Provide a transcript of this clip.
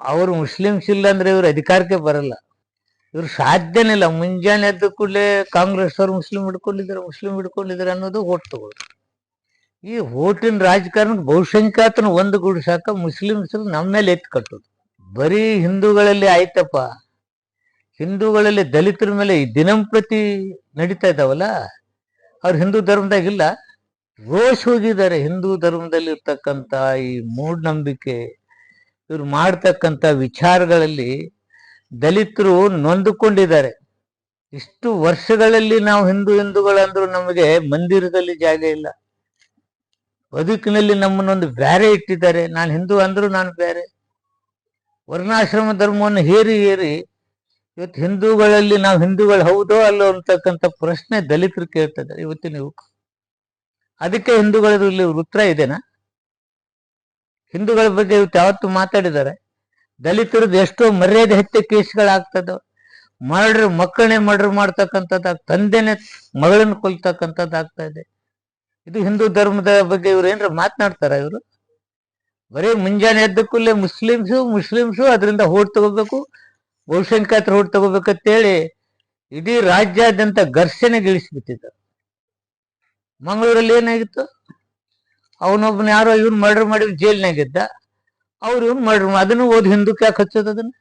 ಅವರು ಮುಸ್ಲಿಮ್ಸ್ ಇಲ್ಲ ಅಂದ್ರೆ ಇವ್ರು ಅಧಿಕಾರಕ್ಕೆ ಬರಲ್ಲ. ಇವ್ರು ಸಾಧ್ಯನೇ ಇಲ್ಲ ಮುಂಜಾನೆ ಎದ್ದ ಕೂಡಲೇ ಕಾಂಗ್ರೆಸ್ ಅವರು ಮುಸ್ಲಿಂ ಹಿಡ್ಕೊಂಡಿದ್ದಾರೆ ಮುಸ್ಲಿಂ ಹಿಡ್ಕೊಂಡಿದ್ದಾರೆ ಅನ್ನೋದು ಓಟ್ ತಗೊಳ್ಳೋದು. ಈ ಓಟಿನ ರಾಜಕಾರಣಕ್ಕೆ ಬಹುಸಂಖ್ಯಾತನ ಒಂದು ಗುಡಿಸಾಕ ಮುಸ್ಲಿಮ್ಸ್ ನಮ್ಮ ಮೇಲೆ ಎತ್ತು ಕಟ್ಟೋದು. ಬರೀ ಹಿಂದೂಗಳಲ್ಲಿ ಆಯ್ತಪ್ಪ. ಹಿಂದೂಗಳಲ್ಲಿ ದಲಿತರ ಮೇಲೆ ದಿನಂಪ್ರತಿ ನಡೀತಾ ಇದ್ದಾವಲ್ಲ ಅವ್ರು ಹಿಂದೂ ಧರ್ಮದಾಗಿಲ್ಲ ರೋಷ್ ಹೋಗಿದ್ದಾರೆ ಹಿಂದೂ ಧರ್ಮದಲ್ಲಿ ಇರ್ತಕ್ಕಂಥ ಈ ಮೂಢನಂಬಿಕೆ. ಇವ್ರು ಮಾಡ್ತಕ್ಕಂಥ ವಿಚಾರಗಳಲ್ಲಿ ದಲಿತರು ನೊಂದುಕೊಂಡಿದ್ದಾರೆ. ಇಷ್ಟು ವರ್ಷಗಳಲ್ಲಿ ನಾವು ಹಿಂದೂ ಹಿಂದೂಗಳಂದ್ರು ನಮಗೆ ಮಂದಿರದಲ್ಲಿ ಜಾಗ ಇಲ್ಲ. ಬದುಕಿನಲ್ಲಿ ನಮ್ಮನ್ನೊಂದು ಬೇರೆ ಇಟ್ಟಿದ್ದಾರೆ. ನಾನು ಹಿಂದೂ ಅಂದ್ರು ನಾನು ಬೇರೆ ವರ್ಣಾಶ್ರಮ ಧರ್ಮವನ್ನು ಹೇರಿ ಹೇರಿ ಇವತ್ತು ಹಿಂದೂಗಳಲ್ಲಿ ನಾವು ಹಿಂದೂಗಳು ಹೌದೋ ಅಲ್ಲೋ ಅಂತಕ್ಕಂಥ ಪ್ರಶ್ನೆ ದಲಿತರು ಕೇಳ್ತಾ ಇದ್ದಾರೆ. ಇವತ್ತಿನ ಅದಕ್ಕೆ ಹಿಂದೂಗಳಲ್ಲಿ ಉತ್ತರ ಇದೆನಾ? ಹಿಂದೂಗಳ ಬಗ್ಗೆ ಇವತ್ತು ಯಾವತ್ತು ಮಾತಾಡಿದ್ದಾರೆ. ದಲಿತರದ್ದು ಎಷ್ಟೋ ಮರ್ಯಾದೆ ಹತ್ಯೆ ಕೇಸ್ಗಳಾಗ್ತದ, ಮರ್ಡ್ರ್, ಮಕ್ಕಳನ್ನೇ ಮರ್ಡರ್ ಮಾಡ್ತಕ್ಕಂಥದ್ದು ತಂದೆನೆ ಮಗಳನ್ನ ಕೊಲ್ತಕ್ಕಂಥದ್ದು ಆಗ್ತಾ ಇದೆ. ಇದು ಹಿಂದೂ ಧರ್ಮದ ಬಗ್ಗೆ ಇವ್ರು ಏನ್ರ ಮಾತನಾಡ್ತಾರ ಇವರು? ಬರೀ ಮುಂಜಾನೆ ಎದ್ದ ಕೂಡಲೇ ಮುಸ್ಲಿಮ್ಸು ಮುಸ್ಲಿಮ್ಸು, ಅದರಿಂದ ಹೋಟ್ ತಗೋಬೇಕು ಬಹುಸಂಖ್ಯಾತರ ಹೋಟ್ ತಗೋಬೇಕಂತೇಳಿ ಇಡೀ ರಾಜ್ಯಾದ್ಯಂತ ಘರ್ಷಣೆಗಿಳಿಸ್ಬಿಟ್ಟಿದ್ದಾರೆ. ಮಂಗಳೂರಲ್ಲಿ ಏನಾಗಿತ್ತು? ಅವನೊಬ್ಬನ ಯಾರೋ ಇವ್ನು ಮರ್ಡರ್ ಮಾಡಿ ಜೈಲ್ನಾಗಿದ್ದ ಅವ್ರು ಇವ್ನು ಮರ್ಡರ್ ಅದನ್ನು ಓದಿ ಹಿಂದಕ್ಕೆ ಯಾಕೆ ಹಚ್ಚೋದು ಅದನ್ನ?